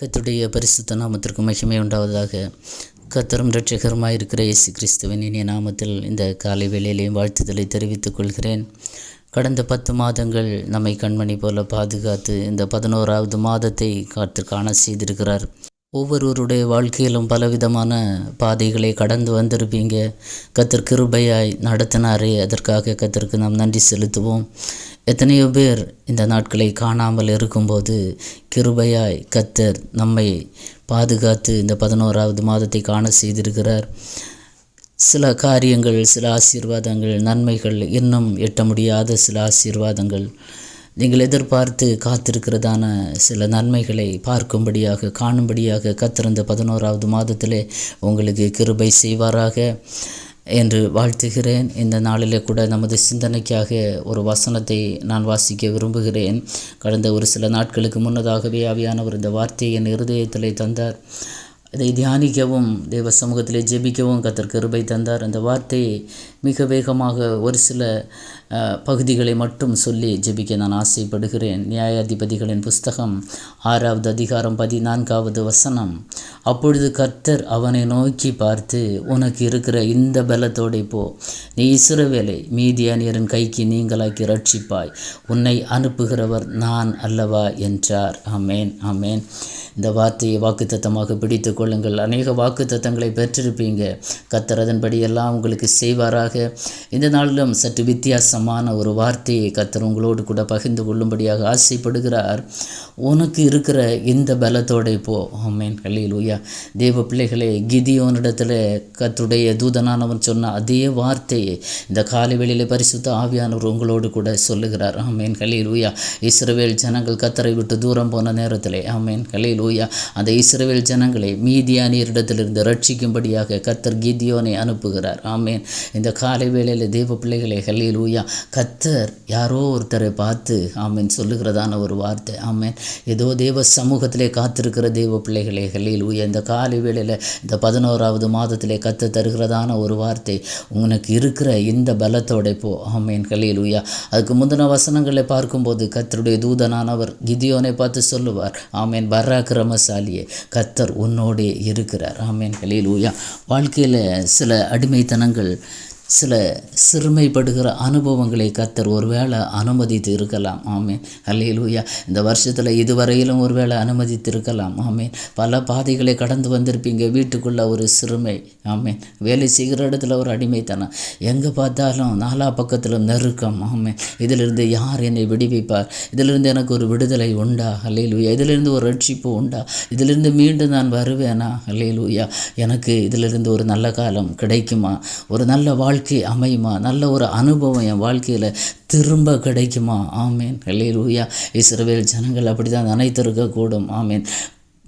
கத்துடைய பரிசுத்த நாமத்திற்கு மகிமை உண்டாவதாக. கத்தரும் இரட்சகருமாய் இருக்கிற இயேசு கிறிஸ்துவின் இனிய நாமத்தில் இந்த காலை வேளையிலேயும் வாழ்த்துதலை தெரிவித்துக் கொள்கிறேன். கடந்த பத்து மாதங்கள் நம்மை கண்மணி போல பாதுகாத்து இந்த பதினோராவது மாதத்தை காத்து காண செய்திருக்கிறார். ஒவ்வொருவருடைய வாழ்க்கையிலும் பலவிதமான பாதைகளை கடந்து வந்திருப்பீங்க. கத்தர் கிருபையாய் நடத்தினாரே. அதற்காக கத்தருக்கு நாம் நன்றி செலுத்துவோம். எத்தனையோ பேர் இந்த நாட்களை காணாமல் இருக்கும்போது கிருபையாய் கத்தர் நம்மை பாதுகாத்து இந்த பதினோராவது மாதத்தை காண செய்திருக்கிறார். சில காரியங்கள் சில ஆசீர்வாதங்கள் நன்மைகள் இன்னும் எட்ட முடியாத சில ஆசீர்வாதங்கள். நீங்கள் எதிர்பார்த்து காத்திருக்கிறதான சில நன்மைகளை பார்க்கும்படியாக காணும்படியாக கத்திருந்த பதினோராவது மாதத்திலே உங்களுக்கு கிருபை செய்வாராக என்று வாழ்த்துகிறேன். இந்த நாளிலே கூட நமது சிந்தனைக்காக ஒரு வசனத்தை நான் வாசிக்க விரும்புகிறேன். கடந்த ஒரு சில நாட்களுக்கு முன்னதாகவே ஆவியானவர் இந்த வார்த்தையை என் இருதயத்திலே தந்தார். இதை தியானிக்கவும் தேவ சமூகத்திலே ஜெபிக்கவும் கத்தர் கிருபை தந்தார். அந்த வார்த்தையை மிக வேகமாக ஒரு சில பகுதிகளை மட்டும் சொல்லி ஜெபிக்க நான் ஆசைப்படுகிறேன். நியாயாதிபதிகளின் புஸ்தகம் ஆறாவது அதிகாரம் பதினான்காவது வசனம். அப்பொழுது கர்த்தர் அவனை நோக்கி பார்த்து உனக்கு இருக்கிற இந்த பலத்தோடை போ. நீ இசுரவேலை மீதியானியரின் கைக்கு நீங்களாக்கி ரட்சிப்பாய் உன்னை அனுப்புகிறவர் நான் அல்லவா? என்றார். அமேன் அமேன் இந்த வார்த்தையை வாக்குத்தத்தமாக பிடித்து கொள்ளுங்கள். அநேக வாக்குத்தத்தங்களை பெற்றிருப்பீங்க. கத்தர் அதன்படி எல்லாம் உங்களுக்கு செய்வாராக இந்த நாளிலும் சற்று வித்தியாசமான ஒரு வார்த்தையை கத்தர் உங்களோடு கூட பகிர்ந்து கொள்ளும்படியாக ஆசைப்படுகிறார். உனக்கு இருக்கிற இந்த பலத்தோடு போ. ஆமேன். கல்லிலூயா தேவ பிள்ளைகளே கிதியோனிடத்தில் கத்துடைய தூதனானவன் சொன்ன அதே வார்த்தையை இந்த காலை வெளியில் பரிசுத்த ஆவியானவர் உங்களோடு கூட சொல்லுகிறார். ஆமேன். கல்லிலூயா இஸ்ரவேல் ஜனங்கள் கத்தரை விட்டு தூரம் போன நேரத்திலே. ஆமேன். கல்லிலூயா அந்த இஸ்ரவேல் ஜனங்களை மீதியானியரிடத்திலிருந்து ரட்சிக்கும்படியாக கத்தர் கிதியோனை அனுப்புகிறார். ஆமேன். இந்த காலை வேளையில் தேவ பிள்ளைகளை ஹல்லேலூயா. கத்தர் யாரோ ஒருத்தரை பார்த்து ஆமீன் சொல்லுகிறதான ஒரு வார்த்தை. ஆமீன். ஏதோ தேவ சமூகத்திலே காத்திருக்கிற தேவ ஹல்லியில் ஊயா இந்த காலை வேளையில் இந்த பதினோராவது மாதத்திலே கத்த தருகிறதான ஒரு வார்த்தை. உனக்கு இருக்கிற இந்த பலத்தோட போ. ஆமீன். ஹல்லியில் ஊயா அதுக்கு முந்தின வசனங்களை பார்க்கும்போது கத்தருடைய தூதனானவர் கிதியோனை பார்த்து சொல்லுவார். ஆமேன். பராக்கிரமசாலியே கத்தர் உன்னோடே இருக்கிறார். ஆமேன். ஊயா வாழ்க்கையில் சில அடிமைத்தனங்கள் சில சிறுமைப்படுகிற அனுபவங்களை கத்தர் ஒருவேளை அனுமதித்து இருக்கலாம் ஆமேன். அல்லையிலூயா இந்த வருஷத்தில் இதுவரையிலும் ஒருவேளை அனுமதித்து இருக்கலாம் ஆமேன். பல பாதைகளை கடந்து வந்திருப்பீங்க. வீட்டுக்குள்ளே ஒரு சிறுமை. ஆமேன். வேலை செய்கிற இடத்துல ஒரு அடிமைத்தனம். எங்கே பார்த்தாலும் நாலா பக்கத்தில் நெருக்கம். ஆமேன். இதிலிருந்து யார் என்னை விடுவிப்பார்? இதிலிருந்து எனக்கு ஒரு விடுதலை உண்டா? அல்லையிலூயா இதிலிருந்து ஒரு ரட்சிப்பு உண்டா? இதிலிருந்து மீண்டும் நான் வருவேனா? அல்லையிலூயா எனக்கு இதிலிருந்து ஒரு நல்ல காலம் கிடைக்குமா? ஒரு நல்ல வாழ் வாழ்க்கை அமையுமா? நல்ல ஒரு அனுபவம் என் வாழ்க்கையில் திரும்ப கிடைக்குமா? ஆமேன். ஹல்லேலூயா. இஸ்ரவேல் ஜனங்கள் அப்படி தான் நினைத்திருக்கக்கூடும். ஆமேன்.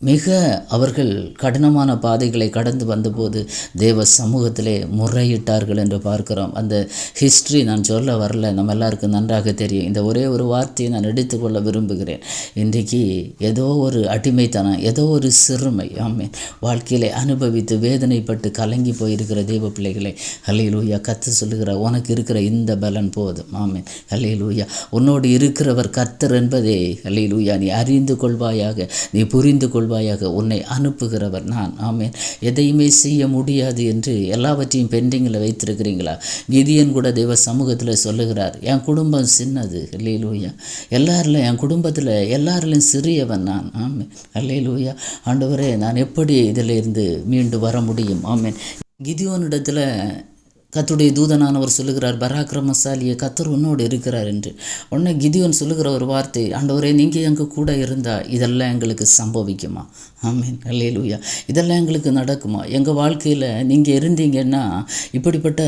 மிக அவர்கள் கடினமான பாதைகளை கடந்து வந்தபோது தேவ சமூகத்திலே முறையிட்டார்கள் என்று பார்க்கிறோம். அந்த ஹிஸ்ட்ரி நான் சொல்ல வரல. நம்ம எல்லாருக்கும் நன்றாக தெரியும். இந்த ஒரே ஒரு வார்த்தையை நான் எடுத்துக்கொள்ள விரும்புகிறேன். இன்றைக்கு ஏதோ ஒரு அடிமைத்தனம் ஏதோ ஒரு சிறுமை ஆமேன் வாழ்க்கையிலே அனுபவித்து வேதனைப்பட்டு கலங்கி போயிருக்கிற தெய்வ பிள்ளைகளை ஹல்லேலூயா கத்து சொல்லுகிற உனக்கு இருக்கிற இந்த பலன் போதும். ஆமேன் ஹல்லேலூயா உன்னோடு இருக்கிறவர் கத்தர் என்பதே ஹல்லேலூயா நீ அறிந்து கொள்வாயாக நீ புரிந்து கொள் கொள்வாயாக உன்னை அனுப்புகிறவர் நான். ஆமேன். எதையுமே செய்ய முடியாது என்று எல்லாவற்றையும் பெண்டிங்கில் வைத்திருக்கிறீங்களா? கிதியன் கூட தெய்வ சமூகத்தில் சொல்லுகிறார் என் குடும்பம் சின்னது. அல்லையிலூயா எல்லாரில் என் குடும்பத்தில் எல்லாரிலும் சிறியவன் நான். ஆமேன். அல்லையிலூயா ஆண்டவரே நான் எப்படி இதிலிருந்து மீண்டு வர முடியும்? ஆமேன். கிதியோனிடத்தில் கத்துடைய தூதனானவர் சொல்லுகிறார் பராக்கிரமசாலியை கத்தர் உன்னோடு இருக்கிறார் என்று. உடனே கிதியோன் சொல்லுகிற ஒரு வார்த்தை ஆண்டவரே நீங்கள் எங்கள் கூட இருந்தால் இதெல்லாம் எங்களுக்கு சம்பவிக்குமா? ஆமீன். அல்லேலூயா. இதெல்லாம் எங்களுக்கு நடக்குமா? எங்கள் வாழ்க்கையில் நீங்கள் இருந்தீங்கன்னா இப்படிப்பட்ட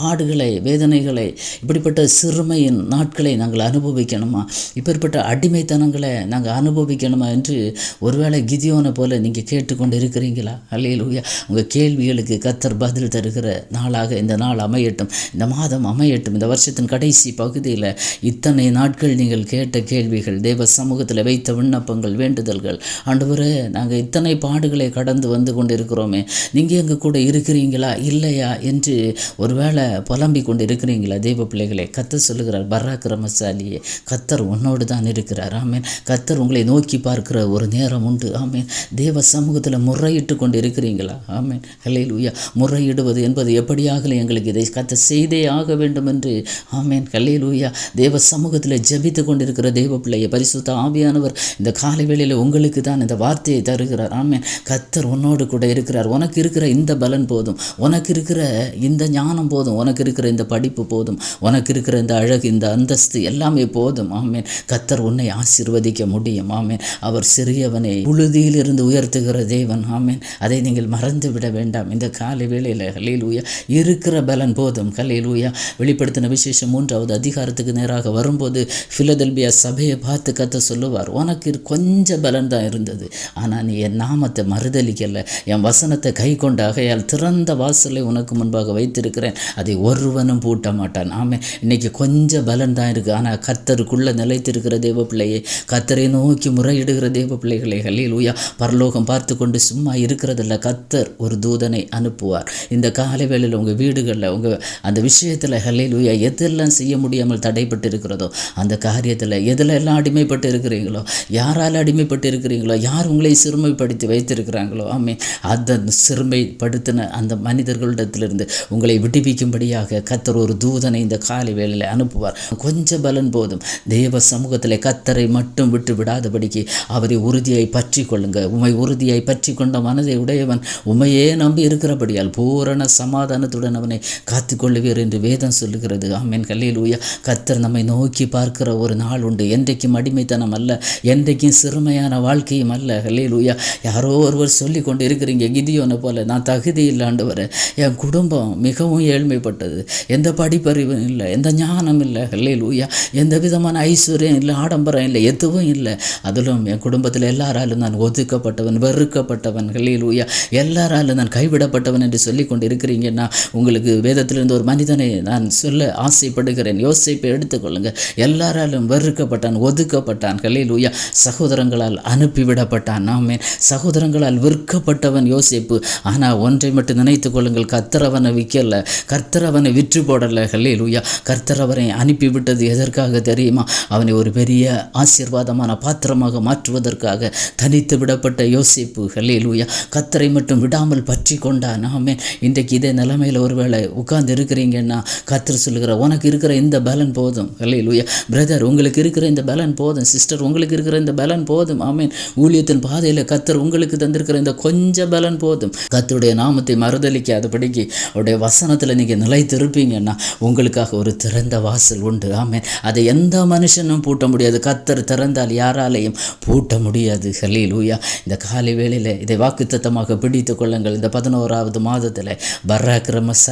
பாடுகளை வேதனைகளை இப்படிப்பட்ட சிறுமையின் நாட்களை நாங்கள் அனுபவிக்கணுமா? இப்படிப்பட்ட அடிமைத்தனங்களை நாங்கள் அனுபவிக்கணுமா என்று ஒருவேளை கிதியோனை போல நீங்கள் கேட்டுக்கொண்டு இருக்கிறீங்களா அல்லேலூயா. உங்கள் கேள்விகளுக்கு கத்தர் பதில் தருகிற நாளாக இந்த நாள் அமையட்டும். இந்த மாதம் அமையட்டும். இந்த வருஷத்தின் கடைசி பகுதியில் இத்தனை நாட்கள் நீங்கள் கேட்ட கேள்விகள் தேவ சமூகத்தில் வைத்த விண்ணப்பங்கள் வேண்டுதல்கள். ஆண்டவரே நாங்கள் இத்தனை பாடுகளை கடந்து வந்து கொண்டு இருக்கிறோமே நீங்கள் எங்கள் கூட இருக்கிறீங்களா? இல்லையா? என்று ஒருவேளை புலம்பிக் கொண்டு இருக்கிறீங்களா தெய்வ பிள்ளைகளை கத்தர் சொல்லுகிறார் பராக்கிரமசாலியே கத்தர் உன்னோடு தான் இருக்கிறார். ஆமேன். கத்தர் உங்களை நோக்கி பார்க்கிற ஒரு நேரம் உண்டு. ஆமேன். தேவ சமூகத்தில் முறையிட்டு கொண்டு இருக்கிறீங்களா ஆமேன். ஹல்லேலூயா. முறையிடுவது என்பது எப்படியாக எங்களுக்கு இதை கத்த செய்தே ஆக வேண்டும் என்று. ஆமேன். ஹல்லேலூயா. தேவ சமூகத்தில் ஜெபித்து கொண்டிருக்கிற தேவ பிள்ளையை பரிசுத்த ஆவியானவர் இந்த காலை வேளையில் உங்களுக்கு தான் இந்த வார்த்தையை தருகிறார். ஆமேன். கத்தர் உன்னோடு கூட இருக்கிறார். உனக்கு இருக்கிற இந்த பலன் போதும். உனக்கு இருக்கிற இந்த ஞானம் போதும். உனக்கு இருக்கிற இந்த படிப்பு போதும். உனக்கு இருக்கிற இந்த அழகு இந்த அந்தஸ்து எல்லாமே போதும். ஆமேன். கத்தர் உன்னை ஆசீர்வதிக்க முடியும். ஆமேன். அவர் சிறியவனை புழுதியிலிருந்து உயர்த்துகிற தேவன். ஆமேன். அதை நீங்கள் மறந்து விட வேண்டாம். இந்த காலை வேளையில் ஹல்லேலூயா இருக்கிற பலன் போதும். ஹல்லேலூயா. வெளிப்படுத்தின விசேஷம் மூன்றாவது அதிகாரத்துக்கு நேராக வரும்போது ஃபிலதெல்பியா சபையை பார்த்து கத்த சொல்லுவார் உனக்கு கொஞ்சம் பலன் தான் இருந்தது. ஆனால் நீ என் நாமத்தை மறுதலிக்கல. என் வசனத்தை கை கொண்ட ஆகையால் திறந்த வாசலை உனக்கு முன்பாக வைத்திருக்கிறேன். அதை ஒருவனும் பூட்ட மாட்டான். ஆமே இன்னைக்கு கொஞ்சம் பலன் தான் இருக்குது ஆனால் கத்தருக்குள்ளே நிலைத்திருக்கிற தேவ பிள்ளையே கத்தரை நோக்கி முறையிடுகிற தேவ பிள்ளைகளை ஹல்லேலூயா. பரலோகம் பார்த்து கொண்டு சும்மா இருக்கிறதில்ல. கத்தர் ஒரு தூதனை அனுப்புவார். இந்த காலை வேளையில் உங்கள் வீடுகளில் உங்கள் அந்த விஷயத்தில் ஹல்லேலூயா எதெல்லாம் செய்ய முடியாமல் தடைப்பட்டு இருக்கிறதோ அந்த காரியத்தில் எதில் எல்லாம் அடிமைப்பட்டு இருக்கிறீங்களோ யாரால் அடிமைப்பட்டு இருக்கிறீங்களோ யார் உங்களை சிறுமைப்படுத்தி வைத்திருக்கிறாங்களோ ஆமே அந்த சிறுமைப்படுத்தின அந்த மனிதர்களிடத்திலிருந்து உங்களை விடுவிக்கும்படியாக கத்தர் ஒரு தூதனை இந்த காலை வேளையில் அனுப்புவார். கொஞ்சம் பலன் போதும். தேவ சமூகத்தில் கத்தரை மட்டும் விட்டு விடாதபடிக்கு அவரை உறுதியை பற்றி கொள்ளுங்க உமை உறுதியை பற்றி கொண்ட மனதை உடையவன் உமையே நம்பி இருக்கிறபடியால் பூரண சமாதானத்துடன் அவனை காத்துக்கொள்ளுவீர் என்று வேதம் சொல்லுகிறது. ஆமேன். கல்லையிலூயா கத்தர் நம்மை நோக்கி பார்க்கிற ஒரு நாள் உண்டு. என்றைக்கும் அடிமைத்தனம் அல்ல என்றைக்கும் சிறுமையான வாழ்க்கையும் அல்ல. ஹல்லேலூயா. யாரோ ஒருவர் சொல்லி கொண்டு இருக்கிறீங்க கிதியோனை போல. நான் தகுதி இல்லாண்டவர் என் குடும்பம் மிகவும் ஏழ்மைப்பட்டது. எந்த படிப்பறிவும் இல்லை எந்த ஞானம் இல்லை. ஹல்லேலூயா. எந்த விதமான ஐஸ்வர்யம் இல்லை ஆடம்பரம் இல்லை எதுவும் இல்லை. அதிலும் என் குடும்பத்தில் எல்லாராலும் நான் ஒதுக்கப்பட்டவன் வெறுக்கப்பட்டவன். ஹல்லேலூயா. எல்லாராலும் நான் கைவிடப்பட்டவன் என்று சொல்லி கொண்டு இருக்கிறீங்கன்னா உங்களுக்கு வேதத்திலிருந்து ஒரு மனிதனை நான் சொல்ல ஆசைப்படுகிறேன். யோசிப்பை எடுத்துக்கொள்ளுங்க எல்லாராலும் வெறுக்கப்பட்டான் ஒதுக்கப்பட்டான். ஹல்லேலூயா. சகோதரங்களால் அனுப்பிவிடப்பட்டான். நாமே சகோதரங்களால் விற்கப்பட்டவன் யோசிப்பு. ஆனால் ஒன்றை மட்டும் நினைத்து கொள்ளுங்கள். கர்த்தரவனை விற்கல. கர்த்தரவனை விற்று போடலை. ஹல்லேலூயா. கர்த்தரவனை அனுப்பிவிட்டது எதற்காக தெரியுமா? அவனை ஒரு பெரிய ஆசீர்வாதமான பாத்திரமாக மாற்றுவதற்காக தனித்து விடப்பட்ட யோசிப்பு. ஹல்லேலூயா. கத்தரை மட்டும் விடாமல் பற்றி கொண்டான். நாமே இன்றைக்கு இதே நிலைமையில் ஒருவேளை உட்கார்ந்து இருக்கிறீங்கன்னா கத்திர சொல்லுகிற உனக்கு இருக்கிற இந்த பலன் போதும். ஹல்லேலூயா பிரதர் உங்களுக்கு இருக்கிற இந்த பலன் போதும். சிஸ்டர் உங்களுக்கு இருக்கிற இந்த பலன் போதும். ஆமேன் ஊழியத்தின் பாதையில் கத்தர் உங்களுக்கு தந்திருக்கிற இந்த கொஞ்ச பலன் போதும். கத்தருடைய நாமத்தை மறுதளிக்காதபடிக்கு அவருடைய வசனத்தில் நீங்கள் நிலைத்திருப்பீங்கன்னா உங்களுக்காக ஒரு திறந்த வாசல் உண்டு. ஆமேன் அதை எந்த மனுஷனும் பூட்ட முடியாது. கத்தர் திறந்தால் யாராலையும் பூட்ட முடியாது. ஹல்லேலூயா இந்த காலை வேளையில் இதை வாக்குத்தத்தமாக பிடித்து கொள்ளுங்கள். இந்த பதினோராவது மாதத்தில்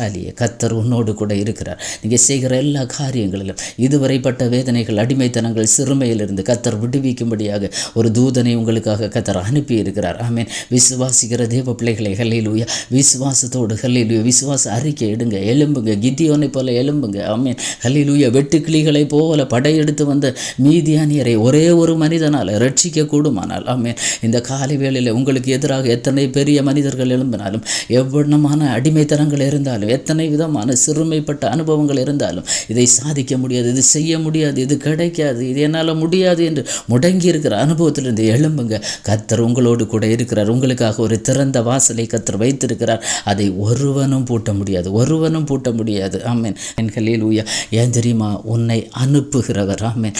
பலசாலியே கத்தர் உன்னோடு கூட இருக்கிறார். நீங்கள் செய்கிற எல்லா காரியங்களிலும் இதுவரைப்பட்ட வேதனைகள் அடிமைத்தனங்கள் சிறுமையிலிருந்து கத்தர் விடுவிக்கும்படியாக ஒரு தூதனை உங்களுக்காக கத்தர் அனுப்பி இருக்கிறார் ஆமீன். விசுவாசிக்கிற தேவ பிள்ளைகளை ஹல்லேலூயா விசுவாசத்தோடு ஹல்லேலூயா விசுவாச அறிக்கை எடுங்க எலும்புங்க கித்தியோனை போல எலும்புங்க ஆமீன். ஹல்லேலூயா வெட்டுக்கிளிகளை போல படையெடுத்து வந்த மீதியானியரை ஒரே ஒரு மனிதனால் ரட்சிக்க கூடுமானால் ஆமீன். இந்த காலை வேளையில் உங்களுக்கு எதிராக எத்தனை பெரிய மனிதர்கள் எழும்பினாலும் எவ்வளமான அடிமைத்தனங்கள் இருந்தாலும் எத்தனை விதமான சிறுமைப்பட்ட அனுபவங்கள் இருந்தாலும் இதை சாதிக்க முடியாது இது செய்ய முடியாது இது கிடைக்காது இது என்னால் முடியாது என்று முடங்கி இருக்கிற அனுபவத்திலிருந்து எழும்புங்க. கத்தர் உங்களோடு கூட இருக்கிறார். உங்களுக்காக ஒரு திறந்த வாசலை கத்தர் வைத்திருக்கிறார். அதை ஒருவனும் பூட்ட முடியாது ஒருவனும் பூட்ட முடியாது. ஆமேன். என் ஹல்லேலூயா. ஏன் தெரியுமா? உன்னை அனுப்புகிறவர். ஆமேன்.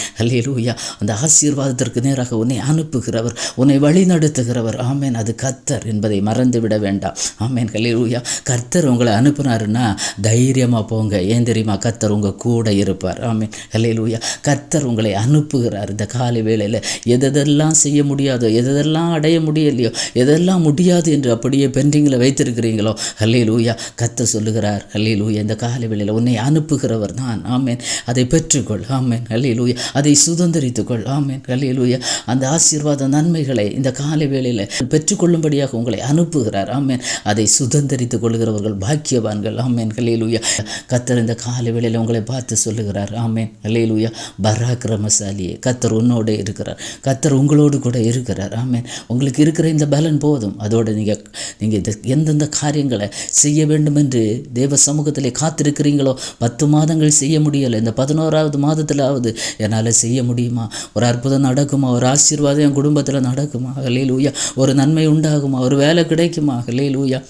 ஊயா அந்த ஆசீர்வாதத்திற்கு நேராக உன்னை அனுப்புகிறவர் உன்னை வழிநடத்துகிறவர். ஆமேன். அது கத்தர் என்பதை மறந்து விட வேண்டாம். ஆமேன். ஊயா கர்த்தர் உங்களை சொல்கிறாருன்னா தைரியமாக போங்க. ஏன் தெரியுமா? கத்தர் உங்கள் கூட இருப்பார். ஆமேன். ஹல்லேலூயா. கத்தர் உங்களை அனுப்புகிறார். இந்த காலை வேளையில் எதெல்லாம் செய்ய முடியாதோ எதெல்லாம் அடைய முடியலையோ எதெல்லாம் முடியாது என்று அப்படியே பெண்டிங்கில் வைத்திருக்கிறீங்களோ ஹல்லேலூயா. கத்த சொல்லுகிறார் ஹல்லேலூயா இந்த காலை வேளையில் உன்னை அனுப்புகிறவர் தான் ஆமேன். அதை பெற்றுக்கொள். ஆமேன். ஹல்லேலூயா. அதை சுதந்திரித்துக்கொள். ஆமேன். ஹல்லேலூயா. அந்த ஆசீர்வாத நன்மைகளை இந்த காலை வேளையில் பெற்றுக்கொள்ளும்படியாக உங்களை அனுப்புகிறார். ஆமேன். அதை சுதந்திரித்துக் கொள்கிறவர்கள் பாக்கியவான்கள். ஆமேன். ஹல்லேலூயா. கத்தர் இந்த காலை வேளையில் உங்களை பார்த்து சொல்லுகிறார். ஆமேன். ஹல்லேலூயா. பராக்கிரமசாலியே. கத்தர் உன்னோடு இருக்கிறார். கத்தர் உங்களோடு கூட இருக்கிறார். ஆமேன். உங்களுக்கு இருக்கிற இந்த பலன் போதும். அதோடு நீங்கள் நீங்கள் இந்த எந்தெந்த காரியங்களை செய்ய வேண்டும் என்று தேவ சமூகத்தில் காத்திருக்கிறீங்களோ பத்து மாதங்கள் செய்ய முடியலை. இந்த பதினோராவது மாதத்திலாவது என்னால் செய்ய முடியுமா? ஒரு அற்புதம் நடக்குமா? ஒரு ஆசீர்வாதம் என் குடும்பத்தில் நடக்குமா? ஹல்லேலூயா. ஒரு நன்மை உண்டாகுமா? ஒரு வேலை கிடைக்குமா? ஹல்லேலூயா.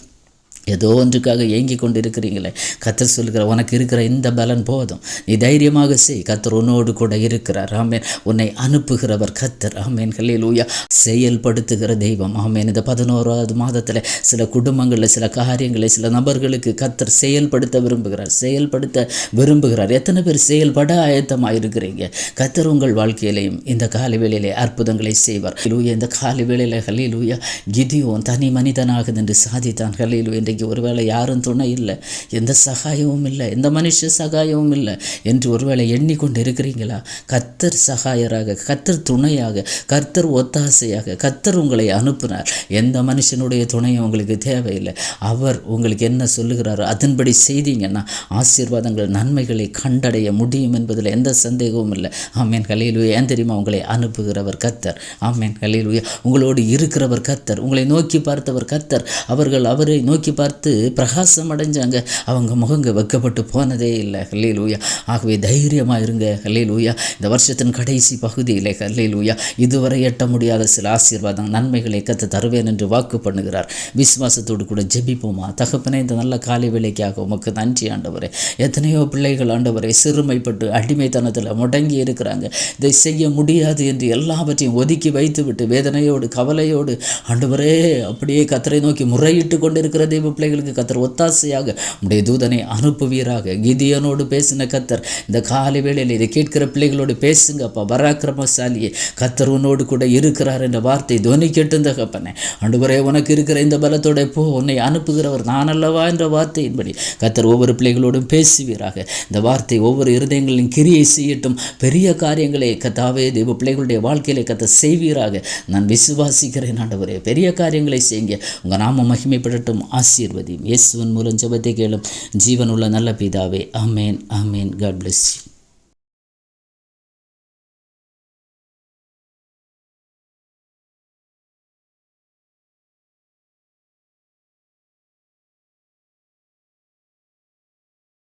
ஏதோ ஒன்றுக்காக ஏங்கி கொண்டு இருக்கிறீங்களே கத்தர் சொல்கிற உனக்கு இருக்கிற இந்த பலன் போதும். நீ தைரியமாக செய். கத்தர் உன்னோடு கூட இருக்கிறார். ஆமேன். உன்னை அனுப்புகிறவர் கத்தர் ஆமேன். ஹல்லேலூயா செயல்படுத்துகிற தெய்வம். ஆமேன். இந்த பதினோராவது மாதத்தில் சில குடும்பங்களில் சில காரியங்களை சில நபர்களுக்கு கத்தர் செயல்படுத்த விரும்புகிறார். செயல்படுத்த விரும்புகிறார். எத்தனை பேர் செயல்பட ஆயத்தமாக இருக்கிறீங்க? கத்தர் உங்கள் வாழ்க்கையிலையும் இந்த காலை வேளையிலே அற்புதங்களை செய்வார். லூயா இந்த காலை வேளையில் ஹல்லேலூயா கிதியோன் தனி மனிதனாக நின்று சாதித்தான். என்று இன்றைக்கு ஒருவேளை யாரும் துணை இல்லை எந்த சகாயமும் இல்லை எந்த மனுஷ சகாயமும் இல்லை என்று ஒருவேளை எண்ணிக்கொண்டு இருக்கிறீங்களா கத்தர் சகாயராக கத்தர் துணையாக கர்த்தர் ஒத்தாசையாக கத்தர் உங்களை அனுப்புனார். எந்த மனுஷனுடைய துணையும் உங்களுக்கு தேவையில்லை. அவர் உங்களுக்கு என்ன சொல்லுகிறாரோ அதன்படி செய்தீங்கன்னா ஆசீர்வாதங்கள் நன்மைகளை கண்டடைய முடியும் என்பதில் எந்த சந்தேகமும் இல்லை. ஆமேன். கலையிலுயா ஏன் தெரியுமா? உங்களை அனுப்புகிறவர் கத்தர் ஆமேன். கலையிலுயா உங்களோடு இருக்கிறவர் கத்தர் உங்களை நோக்கி பார்த்தவர் கத்தர் அவர்கள் அவரை நோக்கி பார்த்து பிரகாசம் அடைஞ்சாங்க. அவங்க முகங்க வெக்கப்பட்டு போனதே இல்லை. ஹல்லே லூயா ஆகவே தைரியமாக இருங்க. ஹல்லே லூயா இந்த வருஷத்தின் கடைசி பகுதியில் ஹல்லே லூயா இதுவரை எட்ட முடியாத சில ஆசீர்வாதம் நன்மைகளை கற்று தருவேன் என்று வாக்கு பண்ணுகிறார். விசுவாசத்தோடு கூட ஜெபிப்போமா? தகப்பனே இந்த நல்ல காலை வேலைக்காக உமக்கு நன்றி ஆண்டவரே. எத்தனையோ பிள்ளைகள் ஆண்டவரை சிறுமைப்பட்டு அடிமைத்தனத்தில் முடங்கி இருக்கிறாங்க. இதை செய்ய முடியாது என்று எல்லாவற்றையும் ஒதுக்கி வைத்துவிட்டு வேதனையோடு கவலையோடு ஆண்டவரே அப்படியே கத்தரை நோக்கி முறையிட்டு கொண்டிருக்கிற பிள்ளைகளுக்கு கத்தர் ஒத்தாசையாக உடைய தூதனை அனுப்புவீராக. கிதியனோடு பேசின கத்தர் இந்த காலை வேளையில் இதை கேட்கிற பிள்ளைகளோடு பேசுங்கப்பா பராக்கிரமசாலியே. கத்தர் உன்னோடு கூட இருக்கிறார் என்ற வார்த்தை துவனி கேட்டு தகப்பனே. ஆண்டவரே உனக்கு இருக்கிற இந்த பலத்தோட போ உன்னை அனுப்புகிறவர் நான் அல்லவா என்ற வார்த்தையின்படி கத்தர் ஒவ்வொரு பிள்ளைகளோடும் பேசுவீராக. இந்த வார்த்தை ஒவ்வொரு இருதயங்களின் கிரியை செய்யட்டும். பெரிய காரியங்களை கத்தாவே தெய்வ பிள்ளைகளுடைய வாழ்க்கையிலே கத்த செய்வீராக. நான் விசுவாசிக்கிறேன் ஆண்டவரே. பெரிய காரியங்களை செய்யுங்க. உங்கள் நாம மகிமைப்படட்டும் ஆசீர்வதியும். இயேசுவின் மூலம் ஜெபத்தை கேளும் ஜீவனுள்ள நல்ல பிதாவே அமேன் அமேன் காட் பிளஸ் you.